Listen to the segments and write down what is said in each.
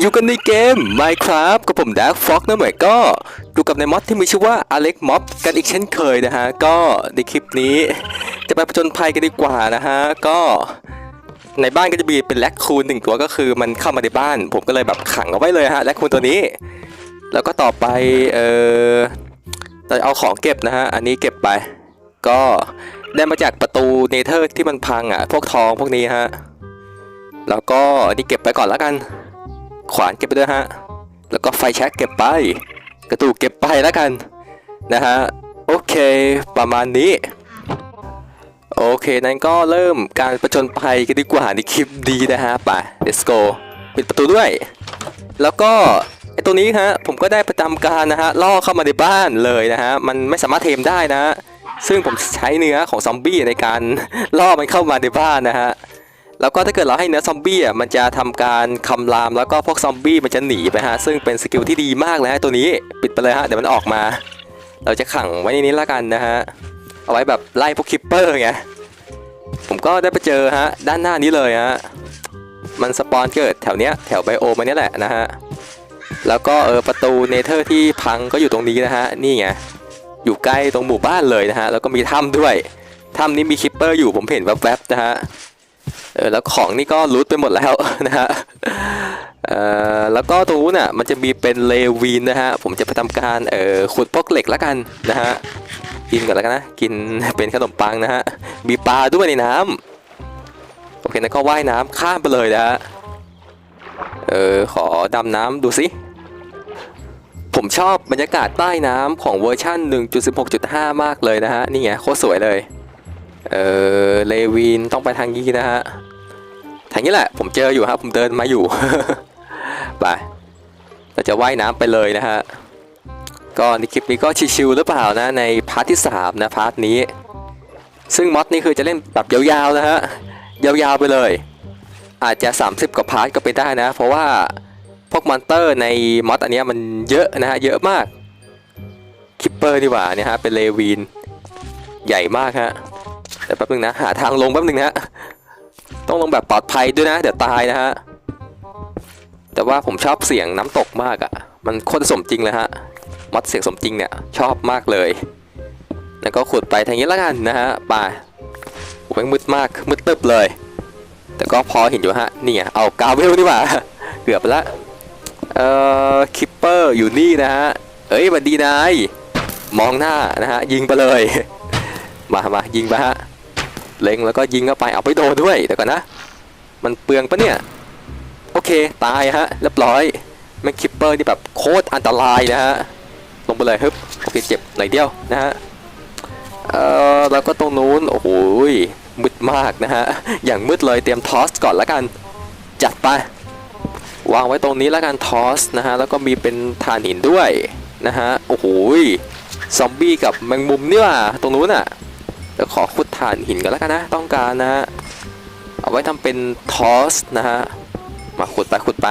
อยู่กันในเกม Minecraft กับผมดักฟ็อกนะเหมือนก็ดูกับในม็อดที่มีชื่อว่า Alex Mob กันอีกเช่นเคยนะฮะ ก็ในคลิปนี้ จะไปผจญภัยกันดีกว่านะฮะ ก็ในบ้านก็จะมีเป็นแลคคูนหนึ่งตัวก็คือมันเข้ามาในบ้าน ผมก็เลยแบบขังเอาไว้เลยฮะแลคคูนตัวนี้ แล้วก็ต่อไปเออเราจะเอาของเก็บนะฮะ อันนี้เก็บไป ก็ได้มาจากประตูเนเธอร์ที่มันพังอะ พวกทองพวกนี้ฮะ แล้วก็อันนี้เก็บไปก่อนแล้วกัน ขวานเก็บไปด้วยฮะ แล้วก็ไฟแช็กเก็บไป กระตูกเก็บไปแล้วกันนะฮะ โอเค ประมาณนี้ โอเคนั้นก็เริ่มการประชนภัยกันดีกว่าในคลิปดีนะฮะไป let's go ปิดประตูด้วย แล้วก็ไอตัวนี้ฮะผมก็ได้ประจำการนะฮะล่อเข้ามาในบ้านเลยนะฮะมันไม่สามารถเทมได้นะฮะซึ่งผมใช้เนื้อของซอมบี้ในการล่อมันเข้ามาในบ้านนะฮะ แล้วก็ถ้าเกิดเราให้เนื้อซอมบี้อะมันจะทำการคำรามแล้วก็พวกซอมบี้มันจะหนีไปฮะซึ่งเป็นสกิลที่ดีมากเลยฮะตัวนี้ปิดไปเลยฮะเดี๋ยวมันออกมา เราจะขังไว้ในนี้แล้วกันนะฮะเอาไว้แบบไล่พวกคิปเปอร์ไงผมก็ได้ไปเจอฮะด้านหน้านี้เลยฮะมันสปอนเกิดแถวเนี้ยแถวไบโอมันเนี้ยแหละนะฮะแล้วก็เออประตูเนเธอร์ที่พังก็อยู่ตรงนี้นะฮะนี่ไงอยู่ใกล้ตรงหมู่บ้านเลยนะฮะแล้วก็มีถ้ำด้วยถ้ำนี้มีคิปเปอร์อยู่ผมเห็นแวบๆนะฮะ เออแล้วของนี่ก็รูทไปหมดแล้วนะฮะเอ่อแล้วก็ตรงนู้นน่ะมันจะมีเป็นเลวินนะฮะผมจะไปทำการเอ่อขุดพวกเหล็กแล้วกันนะฮะกินก่อนแล้วกันนะกินเป็นขนมปังนะฮะมีปลาด้วยในน้ำโอเคนั้นก็ว่ายน้ำข้ามไปเลยนะฮะเออขอดำน้ำดูสิผมชอบบรรยากาศใต้น้ำของเวอร์ชัน1.16.5 มากเลยนะฮะ นี่ไงโคตรสวยเลย เออเลวินต้องไปทางนี้นะฮะางนี้แหละ ผมเจออยู่ครับ ผมเดินมาอยู่ ไป เราจะว่ายน้ำไปเลยนะฮะ ก็ในคลิปนี้ก็ชิวๆหรือเปล่านะในพาร์ทที่3นะพาร์ทนี้ ซึ่งมอดนี้คือจะเล่นแบบยาวๆนะฮะ ยาวๆไปเลย อาจจะ 30กว่าพาร์ทก็ไปนได้นะ เพราะว่าพวกมอนเตอร์ในมอดอันนี้มันเยอะนะฮะ เยอะมาก คิปเปอร์ดีกว่าเนี่ยฮะ เป็นเลวินใหญ่มากฮะเดี๋ยวแป๊บนึงนะ หาทางลงแป๊บนึงนะ ต้องลงแบบปลอดภัยด้วยนะ เดี๋ยวตายนะฮะ แต่ว่าผมชอบเสียงน้ำตกมากอะ่ะ มันโคตรสมจริงเลยฮะมอดเสียงสมจริงเนี่ยชอบมากเลย แล้วก็ขุดไปทางนี้ล้วกันนะฮะไปโอ้ยมืดมากมืดตึบเลย แต่ก็พอเห็นอยู่ฮะนี่ไงเอากาเวลนี่หว่าเกือบละเอ่อคิปเปอร์อยู่นี่นะฮะเอ้ยบันดีนายมองหน้านะฮะยิงไปเลย มามายิงไปฮะ เล็งแล้วก็ยิงเข้าไปเอาไปโดนด้วยเดี๋ยวก่อนนะ มันเปลืองปะเนี่ย โอเค ตายฮะเรียบร้อยแม็กคิปเปอร์นี่แบบโคตรอันตรายนะฮะ ลงไปเลยฮึบโอเคเจ็บหน่อยเดียวนะฮะ เอ่อแล้วก็ตรงนู้น โอ้โหยมืดมากนะฮะ อย่างมืดเลยเตรียมทอสก่อนล้วกัน จัดไป วางไว้ตรงนี้ล้วกันทอสนะฮะ แล้วก็มีเป็นฐานหินด้วยนะฮะ โอ้โหยซอมบี้กับแมงมุมนี่ว่ะตรงนู้นอะ เดี๋ยวขอขุดถ่านหินกันแล้วกันนะ ต้องการนะฮะ เอาไว้ทำเป็นทอสนะฮะ มาขุดไปขุดไป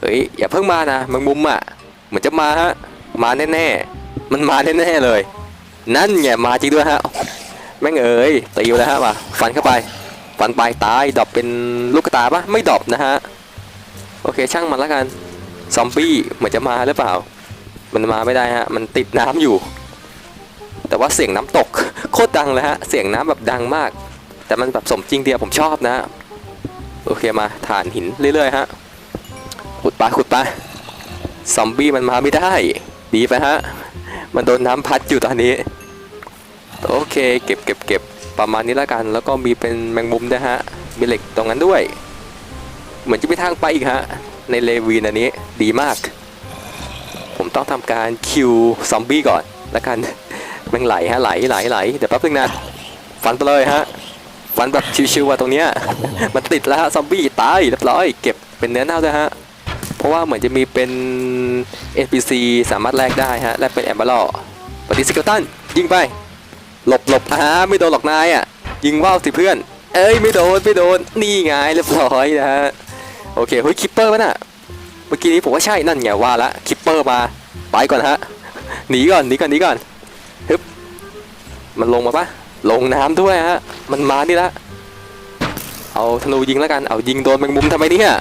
เฮ้ยอย่าเพิ่งมานะแมงมุมอะ เหมือนจะมาฮะ มาแน่ๆ มันมาแน่ๆเลย นั่นไงมาจริงด้วยฮะ แม่งเอ๋ยตีอยู่แล้วฮะมาฟันเข้าไป ฟันไปตายดอปเป็นลูกกระตาปะไม่ดอปนะฮะ โอเคช่างมันแล้วกัน ซอมบี้เหมือนจะมาหรือเปล่า มันมาไม่ได้ฮะ มันติดน้ำอยู่ แต่ว่าเสียงน้ำตกโคตรดังเลยฮะเสียงน้ำแบบดังมาก แต่มันแบบสมจริงเดียวผมชอบนะโอเคมาฐานหินเรื่อยๆฮะขุดไปขุดไปซอมบี้มันมาไม่ได้ดีไปฮะมันโดนน้ำพัดอยู่ตอนนี้ โอเคเก็บเก็บเก็บประมาณนี้แล้วกัน แล้วก็มีเป็นแมงมุมด้วยฮะมีเหล็กตรงนั้นด้วย เหมือนจะมีทางไปอีกฮะในเลวีนอันนี้ดีมาก ผมต้องทำการคิวซอมบี้ก่อนแล้วกัน แม่งไหลฮะไหลไหลไหลเดี๋ยวแป๊บนึงนะฟันไปเลยฮะฟันแบบชิวๆว่าตรงเนี้ยมันติดแล้วฮะซอมบี้ตายเรียบร้อยเก็บเป็นเนื้อเน่าด้วยฮะเพราะว่าเหมือนจะมีเป็น NPC สามารถแลกได้ฮะแลกเป็นแอมเบอร์ปฏิสกิลตันยิงไป หลบหลบอ่าไม่โดนหรอกนายอะยิงว่าวสิเพื่อน เอ้ยไม่โดนไม่โดนนี่ไงเรียบร้อยนะฮะโอเคเฮ้ยคิปเปอร์ป่ะน่ะเมื่อกี้นี้ผมว่าใช่นั่นไงว่าละคิปเปอร์มาไปก่อนฮะหนีก่อนหนีก่อนหนีก่อน มันลงมาปะลงน้ำด้วยฮะ มันมานี่ละ เอาธนูยิงแล้วกัน เอายิงโดนแมงมุมทำไมเนี่ย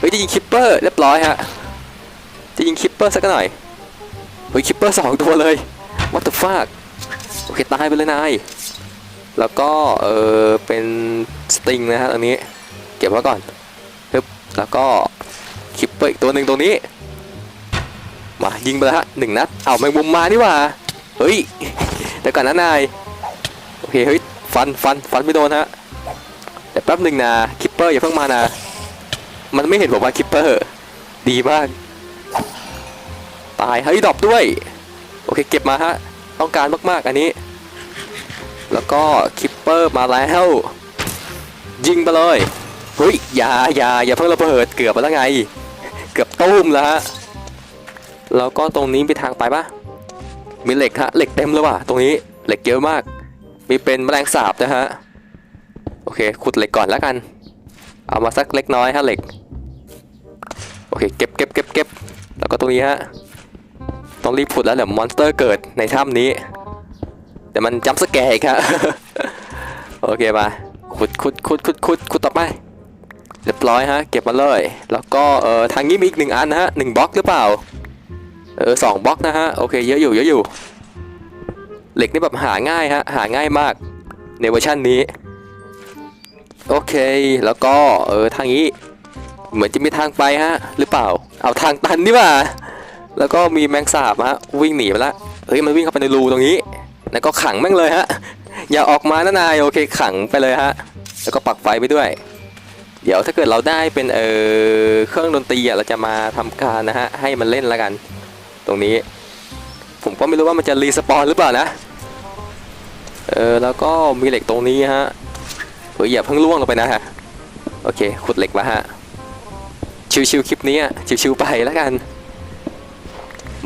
ฮ้ยจะยิงคิปเปอร์เรียบร้อยฮะ จะยิงคิปเปอร์สักหน่อย เฮ้ยคิปเปอร์สองตัวเลย what the fuck โอเคตายไปเลยนาย แล้วก็เออเป็นสติงนะฮะตรงนี้ เก็บไว้ก่อนฮึบแล้วก็คิปเปอร์อีกตัวหนึ่งตรงนี้ มายิงไปแล้วฮะหนึ่งนัด เอาแมงมุมมานี่ว่า เฮ้ย เดี๋ยวก่อนนะนายโอเคเฮ้ยฟันฟันฟันไม่โดนฮะแต่แป๊บหนึ่งนะคิปเปอร์อย่าเพิ่งมานะมันไม่เห็นผมว่าคิปเปอร์ดีมากตายเฮ้ยดรอปด้วยโอเคเก็บมาฮะต้องการมากๆอันนี้ แล้วก็คิปเปอร์มาแล้วยิงไปเลยเฮ้ยอย่าอย่าอย่าเพิ่งระเบิดเกือบไปแล้วไง เกือบตุ้มแล้วฮะแล้วก็ตรงนี้มีทางไปปะ มีเหล็กฮะเหล็กเต็มเลยว่ะตรงนี้เหล็กเยอะมาก มีเป็นแมลงสาบนะฮะโอเคขุดเหล็กก่อนแล้วกัน เอามาสักเล็กน้อยฮะเหล็กโอเคเก็บเก็บเก็บเก็บแล้วก็ตรงนี้ฮะต้องรีบขุดแล้วเดี๋ยวมอนสเตอร์เกิดในถ้ำนี้แต่มันจัมป์สแกร์อีกฮะโอเคมาขุดขุดขุดขุดขุดขุดต่อไปเรียบร้อยฮะเก็บมาเลย แล้วก็เออทางนี้มีอีกหนึ่งอันนะฮะหนึ่งบล็อกหรือเปล่า เออสองบล็อกนะฮะ โอเค เยอะอยู่เยอะอยู่ เหล็กนี่แบบหาง่ายฮะ หาง่ายมาก ในเวอร์ชันนี้ โอเค แล้วก็ เออ ทางนี้ เหมือนจะมีทางไปฮะ หรือเปล่า เอาทางตันนี่ว่า แล้วก็มีแมงสาบฮะ วิ่งหนีไปละ เฮ้ย มันวิ่งเข้าไปในรูตรงนี้ แล้วก็ขังแม่งเลยฮะ อย่าออกมานะนาย โอเค ขังไปเลยฮะ แล้วก็ปักไฟไปด้วย เดี๋ยวถ้าเกิดเราได้เป็น เออ เครื่องดนตรีอะเราจะมาทำการนะฮะ ให้มันเล่นแล้วกัน ตรงนี้ ผมก็ไม่รู้ว่ามันจะรีสปอนหรือเปล่านะ เออแล้วก็มีเหล็กตรงนี้ฮะเฮ้ยอย่าเพิ่งล่วงลงไปนะฮะ โอเค ขุดเหล็กมาฮะ ชิวๆคลิปนี้อะชิวๆไปแล้วกัน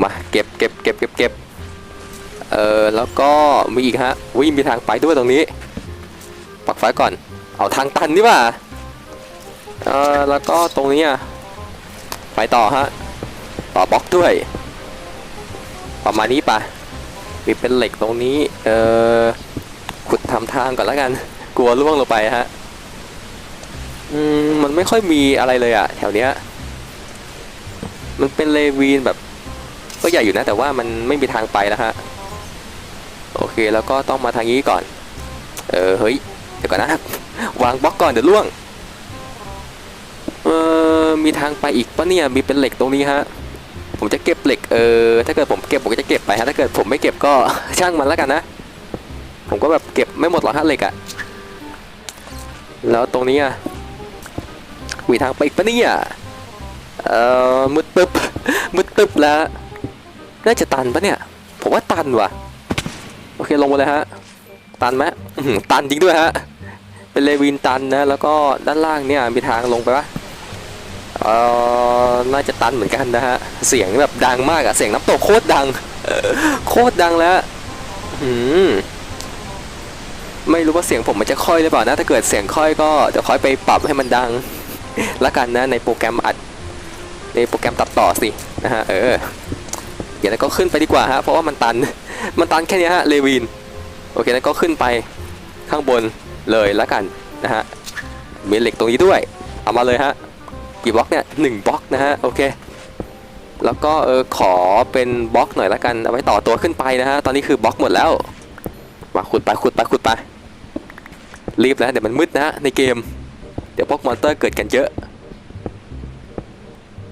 มาเก็บเก็บเก็บเก็บเก็บเออแล้วก็มีอีกฮะวิ่งมีทางไปด้วยตรงนี้ ปักไฟก่อน เอาทางตันนี่ว่าเออแล้วก็ตรงนี้อะไปต่อฮะ ต่อบล็อกด้วย ประมาณนี้ปะมีเป็นเหล็กตรงนี้ เออขุดทำทางก่อนแล้วกัน กลัวล่วงลงไปฮะ อืม มันไม่ค่อยมีอะไรเลยอะแถวเนี้ย มันเป็นเลวีนแบบ ก็ใหญ่อยู่นะ แต่ว่ามันไม่มีทางไปแล้วฮะ โอเค แล้วก็ต้องมาทางนี้ก่อน เออ เฮ้ย เดี๋ยวก่อนนะ วางบล็อกก่อนเดี๋ยวล่วง เออมีทางไปอีกปะเนี่ย มีเป็นเหล็กตรงนี้ฮะ ผมจะเก็บเหล็กเออถ้าเกิดผมเก็บผมก็จะเก็บไปฮะถ้าเกิดผมไม่เก็บก็ช่างมันแล้วกันนะ ผมก็แบบเก็บไม่หมดหรอกฮะเหล็กอะแล้วตรงนี้อะมีทางไปอีกปะเนี่ยเอ่อมืดตึบมืดตึบแล้วน่าจะตันปะเนี่ย ผมว่าตันว่ะโอเคลงมาเลยฮะตันไหมตันจริงด้วยฮะเป็นเลวินตันนะแล้วก็ด้านล่างเนี่ยมีทางลงไปปะ เออน่าจะตันเหมือนกันนะฮะ เสียงแบบดังมากอะเสียงน้ำตกโคตรดัง โคตรดังแล้วอืมไม่รู้ว่าเสียงผมมันจะค่อยหรือเปล่านะ ถ้าเกิดเสียงค่อยก็เดี๋ยวค่อยไปปรับให้มันดัง ละกันนะในโปรแกรมอัด ในโปรแกรมตัดต่อสินะฮะเออเดี๋ยวนั้นก็ขึ้นไปดีกว่าฮะเพราะว่ามันตัน มันตันแค่นี้ฮะเลวินโอเคนั้นก็ขึ้นไปข้างบนเลยละกันนะฮะมีเหล็กตรงนี้ด้วย เอามาเลยฮะ กี่บล็อกเนี่ยหนึ่งบล็อกนะฮะโอเคแล้วก็เออขอเป็นบล็อกหน่อยละกันเอาไว้ต่อตัวขึ้นไปนะฮะตอนนี้คือบล็อกหมดแล้วมาขุดไปขุดไปขุดไปรีบแล้วเดี๋ยวมันมืดนะฮะในเกม เดี๋ยวพวกมอนเตอร์เกิดกันเยอะ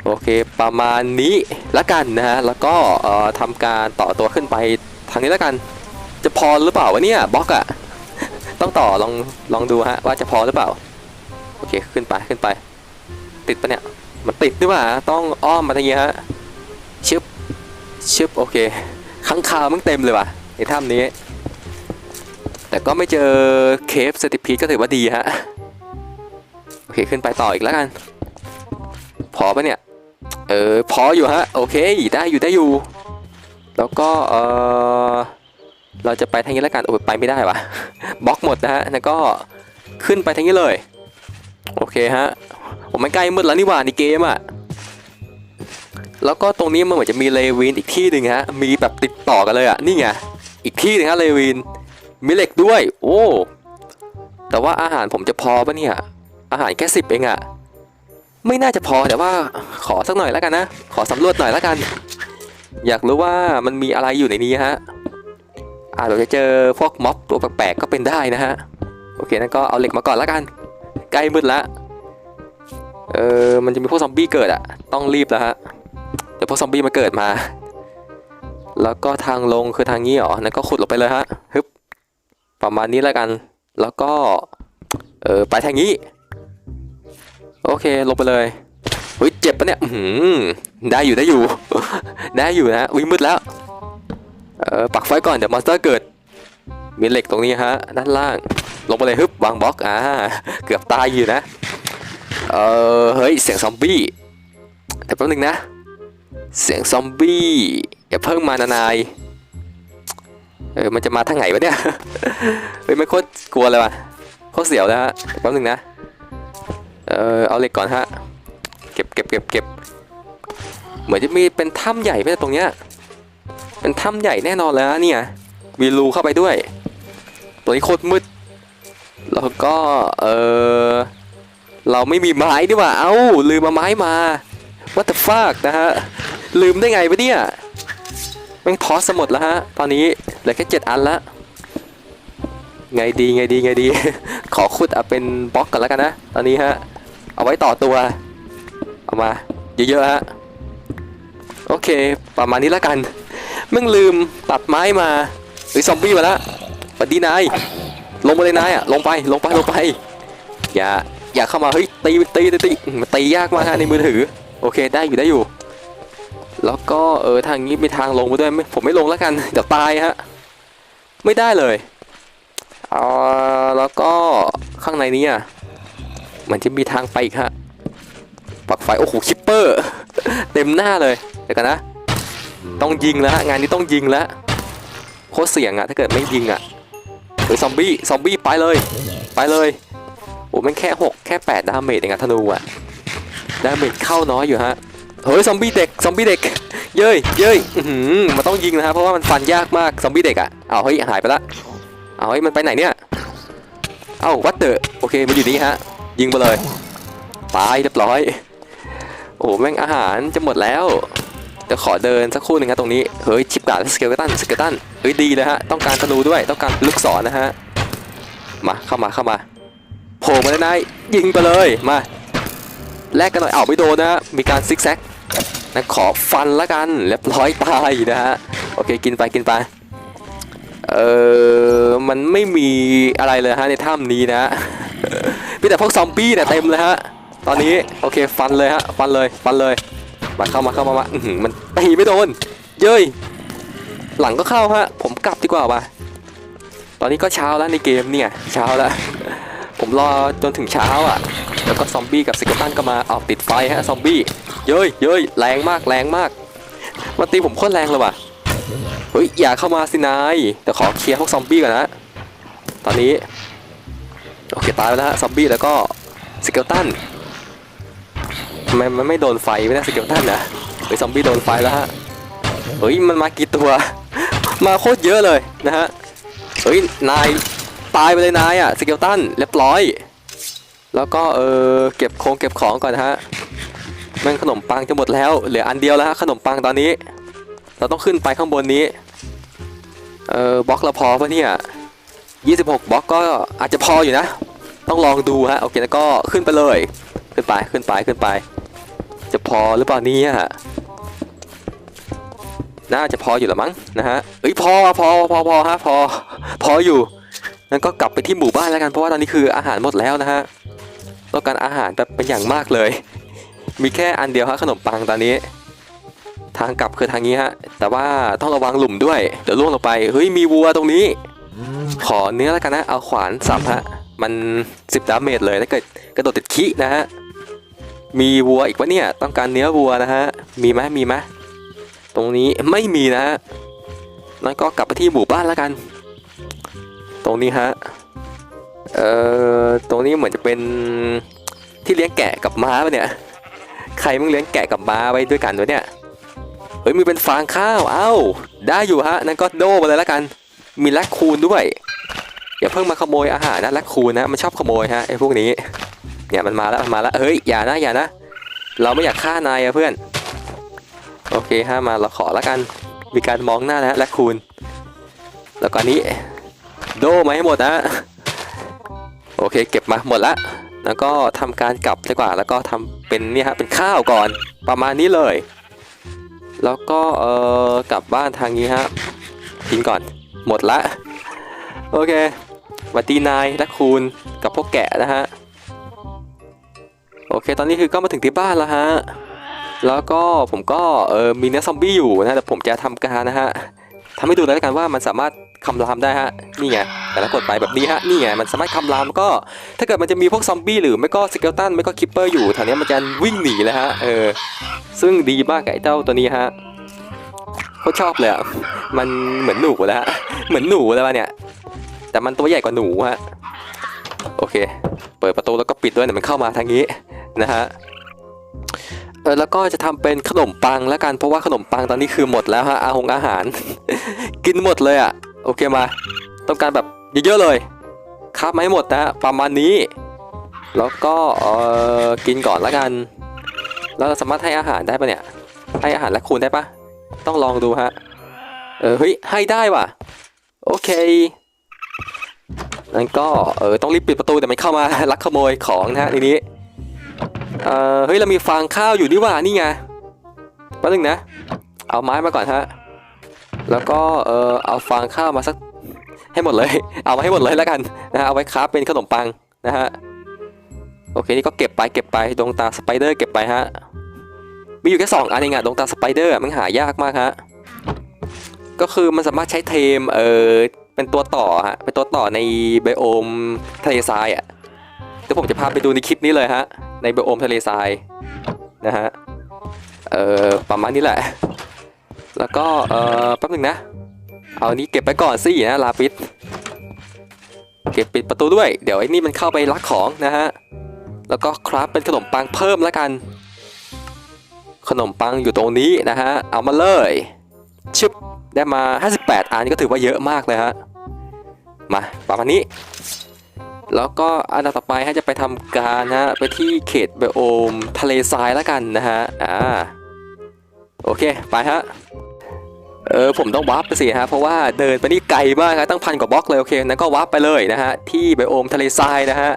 โอเคประมาณนี้ละกันนะฮะแล้วก็เอ่อทำการต่อตัวขึ้นไปทางนี้ละกัน จะพอหรือเปล่าวะเนี่ยบล็อกอะต้องต่อลองลองดูฮะว่าจะพอหรือเปล่าโอเคขึ้นไปขึ้นไป ติดปะเนี่ย มันติดหรือเปล่าต้องอ้อมมาทางนี้ฮะชึบชึบโอเคข้างคาวมันเต็มเลยว่ะในถ้ำนี้ แต่ก็ไม่เจอเคฟสติพีก็ถือว่าดีฮะโอเคขึ้นไปต่ออีกแล้วกัน พอปะเนี่ย เออพออยู่ฮะโอเคได้อยู่ได้อยู่ แล้วก็เออเราจะไปทางนี้แล้วกันโอ้ยไปไม่ได้วะบล็อกหมดนะฮะแล้วก็ขึ้นไปทางนี้เลย โอเคฮะผมมันใกล้มืดแล้วนี่หว่าในเกมอะแล้วก็ตรงนี้มันเหมือนจะมีเลวินอีกที่หนึ่งฮะ มีแบบติดต่อกันเลยอะนี่ไง อีกที่หนึงฮะเลวิน มีเหล็กด้วย โอ้ แต่ว่าอาหารผมจะพอปะเนี่ย อาหารแค่สิบเองอะไม่น่าจะพอแต่ว่าขอสักหน่อยแล้วกันนะ ขอสำรวจหน่อยแล้วกัน อยากรู้ว่ามันมีอะไรอยู่ในนี้ฮะอาจจะเจอพวกม็อบตัวแปลกๆก็เป็นได้นะฮะ โอเคนั่นก็เอาเหล็กมาก่อนแล้วกัน ล้มืดละเออมันจะมีพวกซอมบี้เกิดอะต้องรีบแล้วฮะเดี๋ยวพวกซอมบี้มาเกิดมา แล้วก็ทางลงคือทางนี้เหรอนั่นก็ขุดลงไปเลยฮะฮึบประมาณนี้แล้วกัน แล้วก็เออไปทางนี้ โอเคลงไปเลยเฮ้ยเจ็บปะเนี่ยหือได้อยู่ได้อยู่ ได้อยู่นะวิ่งมืดแล้วเออปักไฟก่อนเดี๋ยวมอนสเตอร์เกิดมีเหล็กตรงนี้ฮะด้านล่าง ลงไปเลยฮึบวางบล็อกอ่าเกือบตายอยู่นะเออเฮ้ยเสียงซอมบี้แต่แป๊บนึงนะ เสียงซอมบี้อย่าเพิ่งมานานายเออมันจะมาทางไหนวะเนี่ยเฮ้ยไม่โคตรกลัวเลยว่ะโคตรเสียวเลยฮะแป๊บนึงนะเออเอาเหล็กก่อนฮะเก็บเก็บเก็บเก็บเหมือนจะมีเป็นถ้ำใหญ่ไหมตรงเนี้ยเป็นถ้ำใหญ่แน่นอนเลยนะเนี่ยมีรูเข้าไปด้วย ตัวนี้โคตรมืด แล้วก็เออเราไม่มีไม้ดีกว่า เอ้าลืมมาไม้มา what the fuck นะฮะ ลืมได้ไงวะเนี่ยแม่งทอสหมดแล้วฮะ ตอนนี้เหลือแค่เจ็ดอันละ ไงดีไงดีไงดี ขอขุดเอาเป็นบล็อกก่อนแล้วกันนะ ตอนนี้ฮะ เอาไว้ต่อตัว เอามาเยอะๆฮะ โอเค ประมาณนี้แล้วกันแม่งลืมตัดไม้มาหรือซอมบี้มาล้วสวัสดีนาย ลงมาเลยนายอะลงไปลงไปลงไป อย่าอย่าเข้ามาเฮ้ยตีตีตีตีมันตียากมากฮะในมือถือ โอเคได้อยู่ได้อยู่ แล้วก็เออทางนี้มีทางลงมาด้วยไม่ผมไม่ลงแล้วกันเดี๋ยวตายฮะไม่ได้เลยอ่าแล้วก็ข้างในนี้อะมันจะมีทางไปอีกฮะปักไฟโอ้โหคิปเปอร์เต็มหน้าเลยเดี๋ยวกันนะ ต้องยิงแล้วงานนี้ต้องยิงแล้วโคตรเสี่ยงอะถ้าเกิดไม่ยิงอะ เฮ้ยซอมบี้ซอมบี้ไปเลย ไปเลยโอ้แม่งแค่หกแค่แปดดาเมจเองอะธนูอะดาเมจเข้าน้อยอยู่ฮะเฮ้ยซอมบี้เด็กซอมบี้เด็กเย้ยเย้ยอื้อหือมันต้องยิงนะฮะเพราะว่ามันฟันยากมากซอมบี้เด็กอะเอาเฮ้ยหายไปละเอาเฮ้ยมันไปไหนเนี่ยเอ้าวัดเตอร์โอเคมันอยู่นี่ฮะยิงไปเลยตายเรียบร้อยโอ้แม่งอาหารจะหมดแล้ว เดี๋ยวขอเดินสักครู่หนึ่งครับตรงนี้ เฮ้ยชิปกาดสเกลตันสเกลตันเฮ้ยดีเลยฮะ ต้องการธนูด้วย ต้องการลูกศรนะฮะ มาเข้ามาเข้ามาโผล่มาเลยนายยิงไปเลย มา แลกกันหน่อยเอาไม่โดนนะฮะ มีการซิกแซกนะขอฟันละกันเรียบร้อยตายนะฮะ โอเคกินไปกินไป เออมันไม่มีอะไรเลยฮะในถ้ำนี้นะมีแต่พวกซอมบี้เนี่ยเต็มเลยฮะ ตอนนี้โอเคฟันเลยฮะ ฟันเลยฟันเลย มาเข้ามาเข้ามามาอือหือมันตีไม่โดน เย้ย หลังก็เข้าฮะ ผมกลับดีกว่าว่ะตอนนี้ก็เช้าแล้วในเกมเนี่ย เช้าแล้ว ผมรอจนถึงเช้าอะ แล้วก็ซอมบี้กับสเกลตันก็มาเอาติดไฟฮะซอมบี้ เย้ยเย้ยแรงมากแรงมาก มาตีผมโคตรแรงเลยว่ะ เฮ้ยอย่าเข้ามาสินายเดี๋ยวขอเคลียร์พวกซอมบี้ก่อนนะ ตอนนี้ โอเคตายไปแล้วฮะซอมบี้แล้วก็สเกลตัน มันไม่โดนไฟไม่ได้สเกลตันนะเฮ้ยซอมบี้โดนไฟแล้วฮะเฮ้ยมันมากี่ตัว มาโคตรเยอะเลยนะฮะเฮ้ยนายตายไปเลยนายอะสเกลตันเรียบร้อย แล้วก็เออเก็บโครงเก็บของก่อนนะฮะแม่งขนมปังจะหมดแล้วเหลืออันเดียวแล้วฮะขนมปังตอนนี้ เราต้องขึ้นไปข้างบนนี้เออบล็อกเราพอปะเนี่ย26 บล็อกก็อาจจะพออยู่นะ ต้องลองดูฮะโอเคแล้วก็ขึ้นไปเลย ขึ้นไปขึ้นไปขึ้นไป จะพอหรือเปล่าเนี่ยน่าจะพออยู่ละมั้งนะฮะเอ้ยพอพอพอพอฮะพอพออยู่งั้นก็กลับไปที่หมู่บ้านแล้วกันเพราะว่าตอนนี้คืออาหารหมดแล้วนะฮะต้องการอาหารแบบเป็นอย่างมากเลย มีแค่อันเดียวฮะขนมปังตอนนี้ ทางกลับคือทางนี้ฮะแต่ว่าต้องระวังหลุมด้วยเดี๋ยวล่วงลงไปเฮ้ยมีวัวตรงนี้ ขอเนื้อแล้วกันนะเอาขวานสับฮะมัน10ดาเมจเลยถ้าเกิดกระโดดติดขี้นะฮะ มีวัวอีกวะเนี่ยต้องการเนื้อวัวนะฮะมีไหมมีไหมตรงนี้ไม่มีนะฮะนั้นก็กลับไปที่หมู่บ้านแล้วกัน ตรงนี้ฮะเอ่อตรงนี้เหมือนจะเป็นที่เลี้ยงแกะกับม้าปะเนี่ยใครมึงเลี้ยงแกะกับม้าไว้ด้วยกันวะเนี่ยเฮ้ยมีเป็นฟางข้าวเอ้าได้อยู่ฮะนั่นก็โดมาเลยแล้วกัน มีแลคคูนด้วยอย่าเพิ่งมาขโมยอาหารนะแลคคูนนะมันชอบขโมยฮะไอ้พวกนี้ เนี่ยมันมาแล้วมันมาแล้วเฮ้ยอย่านะอย่านะ เราไม่อยากฆ่านายอะเพื่อน โอเคฮะมาเราขอละกัน มีการมองหน้านะและคูณ แล้วก็นนี้ โดมาให้หมดนะ โอเค เก็บมาหมดละ แล้วก็ทำการกลับดีกว่า แล้วก็ทำเป็นเนี่ยฮะเป็นข้าวก่อนประมาณนี้เลย แล้วก็เออกลับบ้านทางนี้ฮะกินก่อนหมดละ โอเคหวัดดีนายและคูณกับพวกแกะนะฮะ โอเค ตอนนี้คือก็มาถึงที่บ้านแล้วฮะ แล้วก็ผมก็เออมีเนื้อซอมบี้อยู่นะแต่ผมจะทำการนะฮะทำให้ดูแล้วกันว่ามันสามารถคำรามได้ฮะ นี่ไง แต่ละกดไปแบบนี้ฮะ นี่ไง มันสามารถคำรามแล้วก็ ถ้าเกิดมันจะมีพวกซอมบี้หรือไม่ก็สเกลตันไม่ก็คิปเปอร์อยู่แถวนี้มันจะวิ่งหนีเลยฮะ เออ ซึ่งดีมากไอ้เจ้าตัวนี้ฮะเขาชอบเลยอะมันเหมือนหนูแล้วฮะ เหมือนหนูเลยวเนี่ย แต่มันตัวใหญ่กว่าหนูฮะ โอเค เปิดประตูแล้วก็ปิดด้วยเดี๋ยมันเข้ามาทางนี้ นะฮะเออแล้วก็จะทำเป็นขนมปังแล้วกันเพราะว่าขนมปังตอนนี้คือหมดแล้วฮะอาหงอาหาร กินหมดเลยอะโอเคมา ต้องการแบบเยอะๆเลยคาบมาให้หมดนะประมาณนี้ แล้วก็เออกินก่อนแล้วกัน แล้วเราสามารถให้อาหารได้ปะเนี่ยให้อาหารและคูณได้ปะต้องลองดูฮะเออเฮ้ยให้ได้ว่ะโอเคงั้นก็เออต้องรีบปิดประตูแต่ไมันเข้ามาลักขโมยของนะฮะทีนี้ เออเฮ้ยเรามีฟางข้าวอยู่นี่หว่านี่ไงแป๊บนึงนะ เอาไม้มาก่อนฮะ แล้วก็เออเอาฟางข้าวมาสักให้หมดเลย เอามาให้หมดเลยแล้วกันนะฮะเอาไว้คราเป็นขนมปังนะฮะโอเคนี่ก็เก็บไปเก็บไปดวงตาสไปเดอร์เก็บไปฮะมีอยู่แค่สองอันเองอะดวงตาสไปเดอร์มันหายากมากฮะก็คือมันสามารถใช้เทมเออเป็นตัวต่อฮะเป็นตัวต่อในไบโอมทะเลทรายอะ เดี๋ยวผมจะพาไปดูในคลิปนี้เลยฮะ ในไบโอมทะเลทรายนะฮะ เอ่อ ประมาณนี้แหละ แล้วก็ เอ่อ แป๊บหนึงนะ เอาอันนี้เก็บไปก่อนสินะลาปิด เก็บปิดประตูด้วย เดี๋ยวไอ้นี่มันเข้าไปลักของนะฮะ แล้วก็คราฟเป็นขนมปังเพิ่มแล้วกัน ขนมปังอยู่ตรงนี้นะฮะ เอามาเลยชึบได้มา 58 อันก็ถือว่าเยอะมากเลยฮะ มาประมาณนี้ แล้วก็อันดับต่อไปฮะจะไปทำการนะฮะไปที่เขตไบโอมทะเลทรายแล้วกันนะฮะอ่าโอเคไปฮะเออผมต้องวาร์ปไปสิฮะเพราะว่าเดินไปนี่ไกลมากครับตั้งพันกว่าบล็อกเลยโอเคนั้นก็วาร์ปไปเลยนะฮะที่ไบโอมทะเลทรายนะฮะ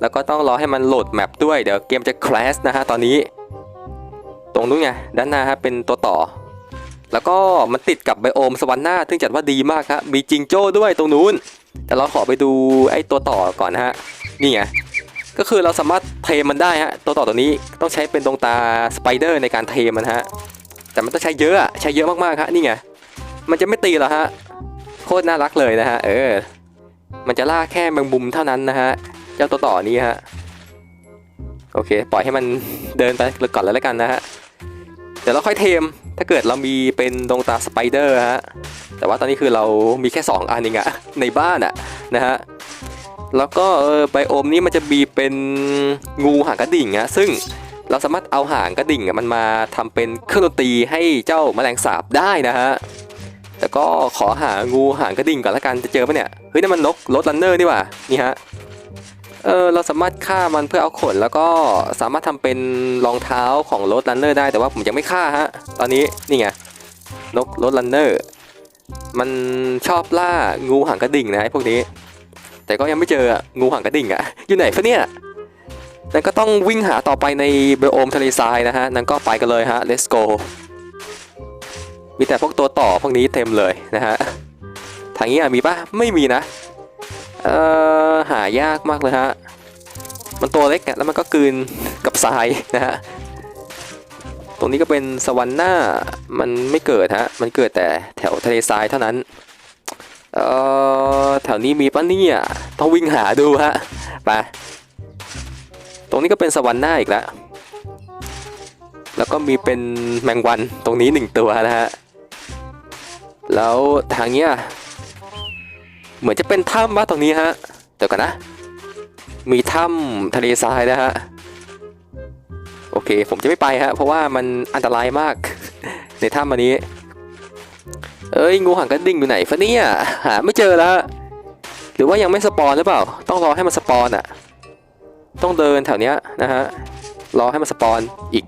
แล้วก็ต้องรอให้มันโหลดแมปด้วยเดี๋ยวเกมจะคลาสนะฮะตอนนี้ ตรงนู้นไงด้านหน้าฮะเป็นตัวต่อ แล้วก็มันติดกับไบโอมสวรรค์หน้าซึ่งจัดว่าดีมากครับมีจิงโจ้ด้วยตรงนู้น แต่เราขอไปดูไอ้ตัวต่อก่อนนะฮะนี่ไงก็คือเราสามารถเทมันได้ฮะตัวต่อตัวนี้ต้องใช้เป็นดวงตาสไปเดอร์ในการเทมันฮะแต่มันต้องใช้เยอะใช้เยอะมากๆฮะนี่ไงมันจะไม่ตีหรอฮะโคตรน่ารักเลยนะฮะเออ มันจะล่าแค่แมงมุมเท่านั้นนะฮะเจ้าตัวต่อนี้ฮะโอเค ปล่อยให้มันเดินไปก่อนแล้วกันนะฮะเดี๋ยวเราค่อยเทม ถ้าเกิดเรามีเป็นดวงตาสไปเดอร์ฮะ แต่ว่าตอนนี้คือเรามีแค่ 2 อันเองอะในบ้านอะนะฮะ แล้วก็เออไบโอมนี้มันจะมีเป็นงูหางกระดิ่งอะซึ่งเราสามารถเอาหางกระดิ่งอะมันมาทำเป็นเครื่องดนตรีให้เจ้าแมลงสาบได้นะฮะ แต่ก็ขอหางูหางกระดิ่งก่อนละกันจะเจอปะเนี่ย เฮ้ยนั่นมันนกรถลันเนอร์นี่ว่านี่ฮะ เออเราสามารถฆ่ามันเพื่อเอาขนแล้วก็สามารถทำเป็นรองเท้าของรถลันเนอร์ได้แต่ว่าผมยังไม่ฆ่าฮะตอนนี้นี่ไงนกรถลันเนอร์มันชอบล่างูหางกระดิ่งนะไอ้พวกนี้ แต่ก็ยังไม่เจองูหางกระดิ่งอะอยู่ไหนฟะเนี่ยนั่นก็ต้องวิ่งหาต่อไปในไบโอมทะเลทรายนะฮะนั่นก็ไปกันเลยฮะ let's go มีแต่พวกตัวต่อพวกนี้เต็มเลยนะฮะทางนี้มีปะไม่มีนะ เอ่อหายากมากเลยฮะ มันตัวเล็กอะแล้วมันก็กลืนกับทรายนะฮะ ตรงนี้ก็เป็นสวรรค์หน้า มันไม่เกิดฮะ มันเกิดแต่แถวทะเลทรายเท่านั้น เอ่อแถวนี้มีปะเนี่ยต้องวิ่งหาดูฮะ ไป ตรงนี้ก็เป็นสวรรค์หน้าอีกแล้ว แล้วก็มีเป็นแมงวันตรงนี้หนึ่งตัวนะฮะ แล้วทางเนี้ย เหมือนจะเป็นถ้ำวะตรงนี้ฮะเดี๋ยวกันนะ มีถ้ำทะเลทรายนะฮะโอเคผมจะไม่ไปฮะเพราะว่ามันอันตรายมาก ในถ้ำอันนี้ เอ้ยงูหางกระดิ่งอยู่ไหนฟะเนี่ยหาไม่เจอแล้วหรือว่ายังไม่สปอนหรือเปล่า ต้องรอให้มันสปอนอะต้องเดินแถวเนี้ยนะฮะรอให้มันสปอนอีก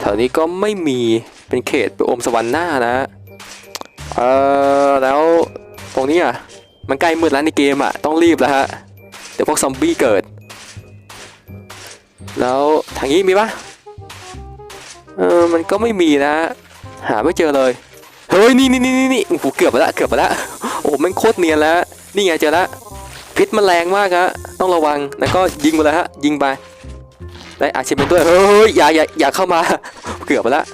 แถวนี้ก็ไม่มีเป็นเขตไปอมสวรรค์หน้านะเออแล้ว ตรงนี้อะ มันใกล้มืดแล้วในเกมอะ ต้องรีบแล้วฮะ เดี๋ยวพวกซอมบี้เกิด แล้วทางนี้มีปะเออ มันก็ไม่มีนะ หาไม่เจอเลย เฮ้ย นี่นี่นี่นี่นี่โอ้โหเกือบไปละ เกือบไปละ โอ้โหแมันโคตรเนียนแล้ว นี่ไงเจอละ พิษมันแรงมากฮะ ต้องระวัง แล้วก็ยิงไปเลยฮะ ยิงไป ได้อาชีพเป็นด้วย เฮ้ย อย่าอย่าอย่าเข้ามา เกือบไปละ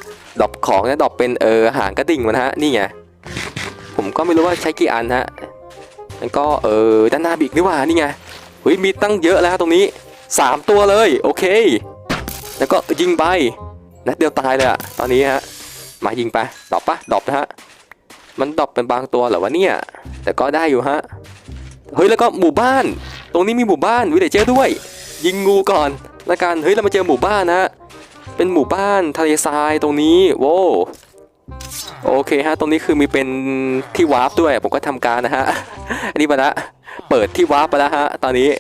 ดรอปของนะดรอปเป็นเออหางกระดิ่งมันฮะ นี่ไง ก็ไม่รู้ว่าใช้กี่อันฮะแล้วก็เออด้านหน้าบีกนี่ว่านี่ไงเฮ้ยมีตั้งเยอะแล้วฮะตรงนี้สามตัวเลยโอเค แล้วก็ยิงไปนัดเดียวตายเลยอะตอนนี้ฮะมายิงไปดอปปะดอปนะฮะมันดอปเป็นบางตัวเหรอวะเนี่ยแต่ก็ได้อยู่ฮะเฮ้ยแล้วก็หมู่บ้าน ตรงนี้มีหมู่บ้านวิเลเจอร์ด้วย ยิงงูก่อนละกันเฮ้ยเรามาเจอหมู่บ้านนะฮะเป็นหมู่บ้านทะเลทรายตรงนี้โว้ว โอเคฮะ ตรงนี้คือมีเป็นที่วาร์ปด้วย ผมก็ทำการนะฮะ อันนี้ไปละเปิดที่วาร์ปไปแล้วฮะ ตอนนี้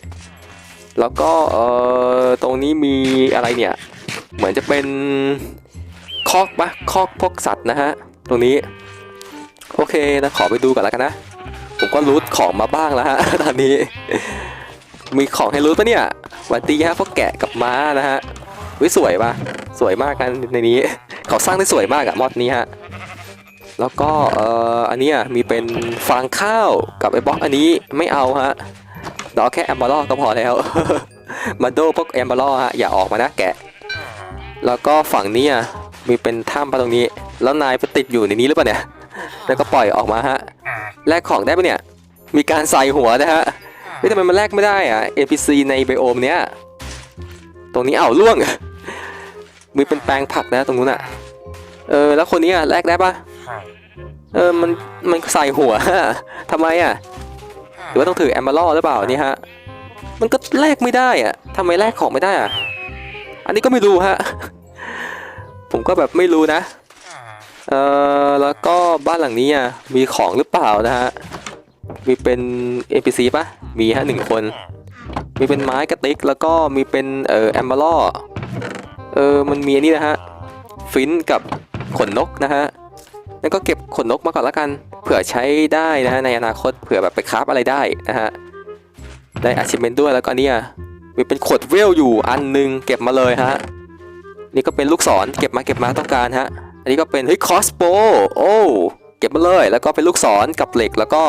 แล้วก็เอ่อตรงนี้มีอะไรเนี่ย เหมือนจะเป็นคอกปะคอกพวกสัตว์นะฮะ ตรงนี้ โอเคนะขอไปดูก่อนแล้วกันนะ ผมก็รูทของมาบ้างแล้วฮะ ตอนนี้ มีของให้รูทปะเนี่ยวันตีฮะพวกแกะกับม้านะฮะ วิสวยปะสวยมากกันในนี้ เขาสร้างได้สวยมากอะมอดนี้ฮะ แล้วก็เอ่ออันนี้ยมีเป็นฟางข้าวกับไอ้บล็อกอันนี้ไม่เอาฮะเราเอาแค่แอมบอร์ก็พอแล้วมาโดพวกแอมบอร์ฮะอย่าออกมานะแกะ แล้วก็ฝั่งนี้อะมีเป็นถ้ำปตรงนี้ แล้วนายไปติดอยู่ในนี้หรือเปล่าเนี่ย แล้วก็ปล่อยออกมาฮะ แลกของได้ปะเนี่ย มีการใส่หัวนะฮะเฮ้ยทำไมมันแลกไม่ได้อะ NPC ในไบโอมเนี้ย ตรงนี้เอ้าล่วง มีเป็นแปลงผักนะตรงนู้นอะ เออ แล้วคนนี้อะแลกได้ปะเออ มัน มันใส่หัวทำไมอะ หรือว่าต้องถือแอมเบอร์หรือเปล่านี่ฮะ มันก็แลกไม่ได้อะทำไมแลกของไม่ได้อะอันนี้ก็ไม่รู้ฮะ ผมก็แบบไม่รู้นะ เอ่อแล้วก็บ้านหลังนี้อะ มีของหรือเปล่านะฮะ มีเป็น NPC ปะมีฮะหนึ่งคน มีเป็นไม้กระติกแล้วก็มีเป็นเอ่อแอมเบอร์เออมันมีอันนี้นะฮะฟินกับขนนกนะฮะแล้วก็เก็บขนนกมาก่อนละกัน เผื่อใช้ได้นะฮะในอนาคตเผื่อแบบไปคราฟอะไรได้นะฮะได้ achievement ด้วยแล้วก็เนี่ยมีเป็นขวดเวลอยู่อันหนึงเก็บมาเลยฮะนี่ก็เป็นลูกศรเก็บมาเก็บมาต้องการฮะอันนี้ก็เป็นเฮ้ยคอสโปโอ้เก็บมาเลย แล้วก็เป็นลูกศรกับเหล็กแล้วก็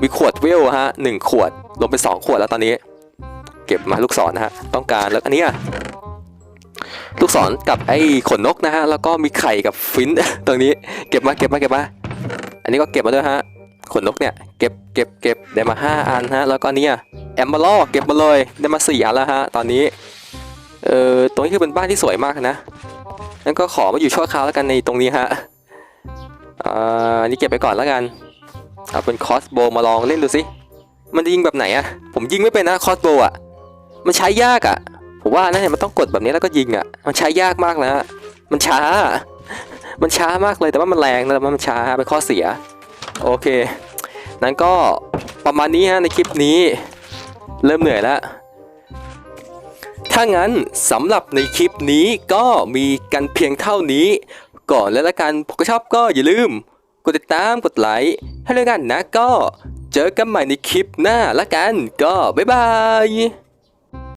มีขวดเวลฮะหนึ่งขวดรวมเป็นสองขวดแล้วตอนนี้ เก็บมาลูกศรนะฮะต้องการแล้วอันนี้ย ลูกศรกับไอ้ขนนกนะฮะ แล้วก็มีไข่กับฟินตรงนี้ เก็บมาเก็บมาเก็บมา อันนี้ก็เก็บมาด้วยฮะ ขนนกเนี่ย เก็บเก็บเก็บได้มา 5 อันฮะ แล้วก็เนี่ยแอมเบอร์เก็บมาเลย ได้มา4อันแล้วฮะ ตอนนี้ เอ่อ ตรงนี้คือเป็นบ้านที่สวยมากนะงั้นก็ขอมาอยู่ชั่วคราวแล้วกันในตรงนี้ฮะอ่านนี้เก็บไปก่อนแล้วกัน เอาเป็นคอสโบมาลองเล่นดูสิ มันจะยิงแบบไหนอะผมยิงไม่เป็นนะคอสโบอะมันใช้ยากอะ ผมว่านะเนี่ยมันต้องกดแบบนี้แล้วก็ยิงอะมันใช้ยากมากนะมันช้า มันช้ามากเลยแต่ว่ามันแรงนะแต่ว่ามันช้าเป็นข้อเสีย โอเค นั้นก็ประมาณนี้ฮะในคลิปนี้ เริ่มเหนื่อยแล้วถ้างั้นสำหรับในคลิปนี้ก็มีกันเพียงเท่านี้ ก่อนแล้วละกันผมก็ชอบก็อย่าลืม กดติดตามกดไลค์ให้ด้วยกันนะก็เจอกันใหม่ในคลิปหน้าละกันก็บ๊ายบาย